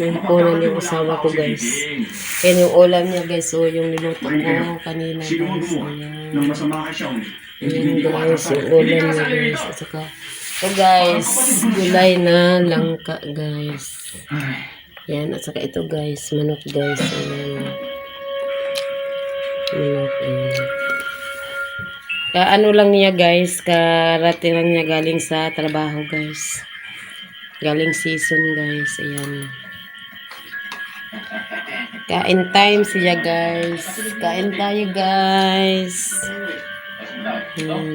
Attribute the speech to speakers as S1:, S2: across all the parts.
S1: nahipunan yung asawa ko guys. Yan yung ulam niya guys. So yung niluto ko kanina guys. Ayan. Ayan guys. Yung ulam niya guys. At saka, ito guys. Gulay na langka guys. Yan. At saka ito guys. Manok guys. Ayan. Manok. Ayan. Ka ano lang niya guys, karating lang niya galing sa trabaho guys. Galing season guys, ayan. Kain time siya guys. Kain tayo guys. Ayan.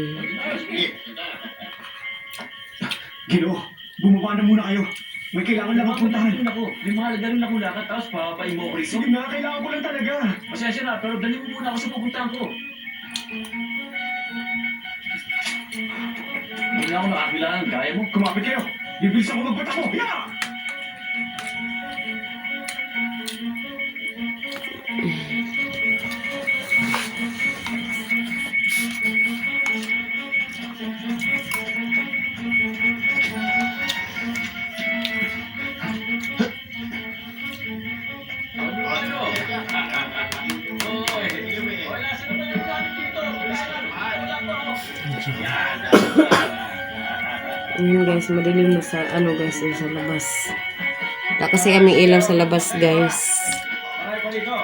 S2: Gino, bumaba na muna kayo. May kailangan lang magpuntahan.
S3: Ako, may mga ganun na lakad tapos papain mo ako rito.
S2: Sige na, kailangan ko lang talaga.
S3: Pasensya na, pero dali mo muna ako sa pupuntahan ko. Hindi na ako nakakilangan, gaya mo.
S2: Kumapit kayo. Bibilis ako magpatakbo. Yeah!
S1: Ayan guys, madilim na sa ano guys, yung sa labas. Wala kasi kaming ilaw sa labas guys.
S3: Aray pa dito.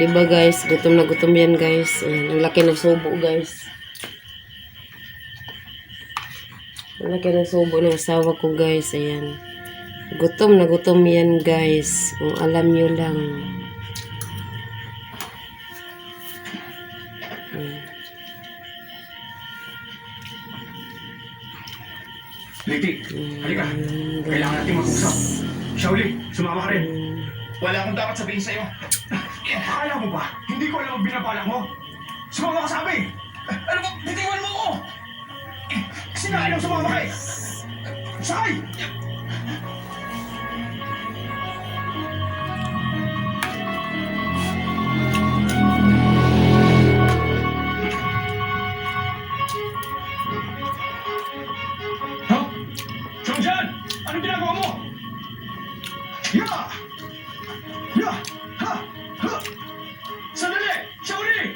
S1: Di ba guys, gutom na gutom yan guys. Ayan, ang laki ng subo guys. Ang laki ng subo ng asawa ko guys. Ayan. Gutom na gutom yan guys. Kung alam nyo lang. Ayan.
S2: Liti, halika. Kailangan natin mag-usap. Shaoli, sumama ka rin.
S4: Wala akong dapat sabihin sa'yo.
S2: Akala mo ba? Hindi ko alam ang binabalak mo. Sumama ka sa.
S4: Ano ba? Bitiwan mo ako!
S2: Sinabi lang sumama ka eh. Sakay! Ya! Ya! Ha! Ha! Sandali! Shaoli!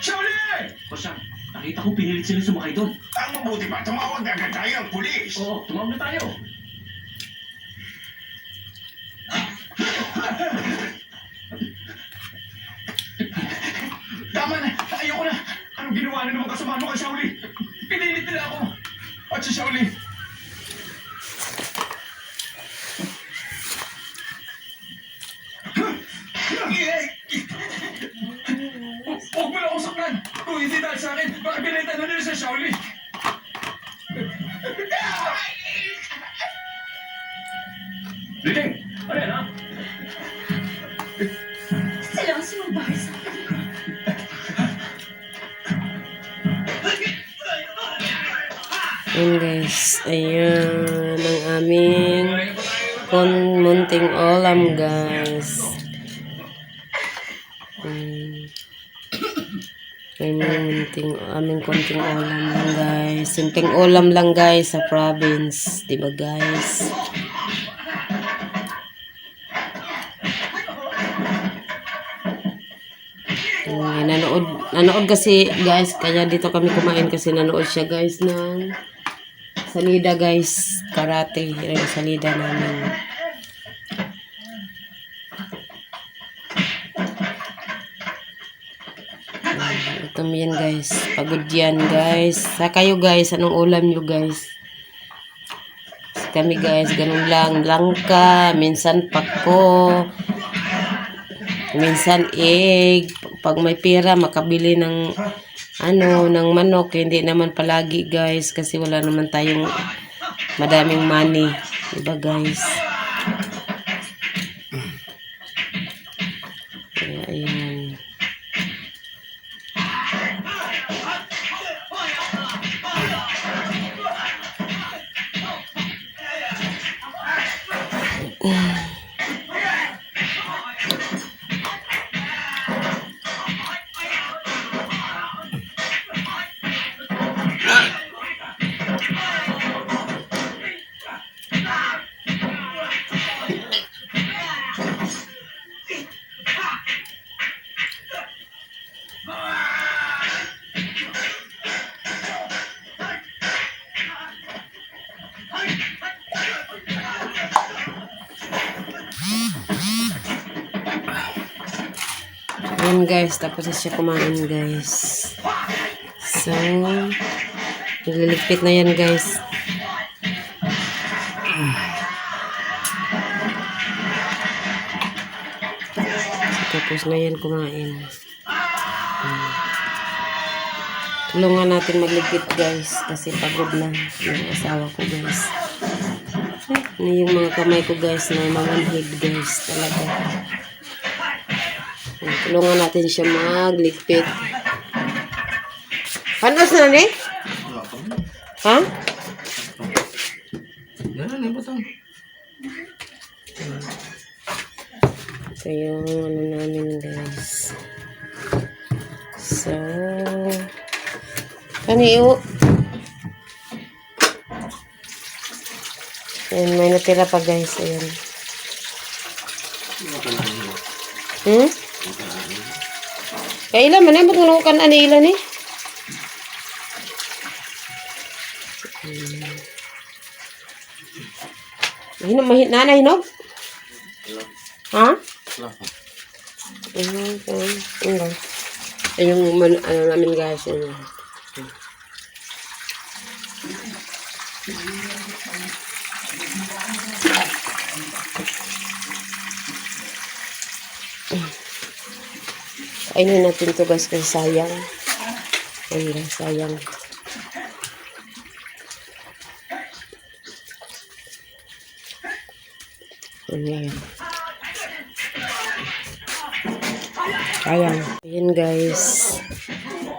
S2: Shaoli!
S3: O siya, nakita ko pinilit sila sumakay doon.
S4: Ang mabuti pa, tumawag agad tayo ng pulis.
S3: Oo, tumawag na tayo.
S4: Tama na, ayoko na.
S2: Anong ginawa na naman kasama mo kay Shaoli?
S4: Pinilit nila ako. At si Shaoli. Huwag mo na akong saktan. Kung hindi dahil sa akin, baka binenta na nila sa Shaoli.
S3: Liting! Ano yan, ha?
S5: Sila ang sumabay sa akin.
S1: Ayan guys, ayan ang aming kon munting ulam guys. Hmm. Ayan yung munting, aming konting ulam lang guys. Simpleng ulam lang guys sa province. Diba guys? Ayan, nanood, nanood kasi guys, kaya dito kami kumain kasi nanood siya guys ng salida guys, karate, yun yung salida namin. Ito yan guys, pagod yan guys. Sa kayo guys, anong ulam nyo guys? Kami guys, ganun lang, langka, minsan pako, minsan egg. Pag may pera, makabili ng ano, ng manok. Hindi naman palagi guys, kasi wala naman tayong madaming money. Diba guys? Kaya ayan. Ayan guys, tapos na siya kumain guys. So, nililigpit na yan guys. Tapos na yan kumain. Tulungan natin magligpit guys kasi pagod na yung asawa ko guys. Ano yung mga kamay ko guys na mamanhid guys talaga. Tulungan natin siya magligpit. Panos na ni? Ha?
S4: Yan, ano ba
S1: ito? Yung ano namin guys. So, kaniyo. Ayan, may natira pa guys. Ayan. Hmm? Kaya ilan man eh, ba't nunukan ani ilan eh? Hinog, mahin, nanay hinog? Ha? Ayun, ayun, ayun. Ayun yung man, ano namin guys. Ayun. Kainin natin to guys kasi sayang. Ayun, sayang. Ayan. Ayan. Ayan guys.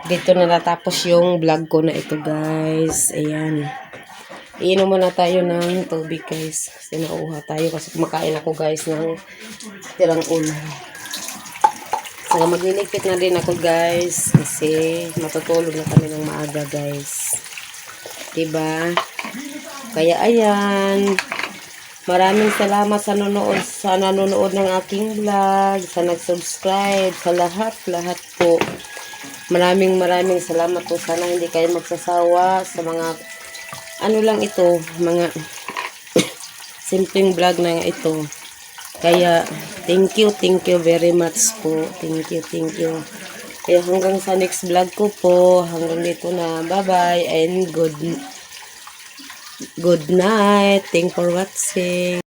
S1: Dito na natapos yung vlog ko na ito guys. Ayan. Iinom muna tayo ng tubig guys. Kasi nauuha tayo kasi kumakain ako guys ng tirang ulo. Saka magliligpit na rin ako guys. Kasi matutulog na kami ng maaga guys. Diba? Kaya ayan. Maraming salamat sa nanonood sa nanonood ng aking vlog, sa nag-subscribe, sa lahat, lahat po. Maraming maraming salamat po. Sana hindi kayo magsasawa sa mga ano lang ito, mga simpleng vlog na ito. Kaya thank you, thank you very much po. Thank you, thank you. Kaya hanggang sa next vlog ko po, hanggang dito na. Bye-bye and good Good night. Thank for watching.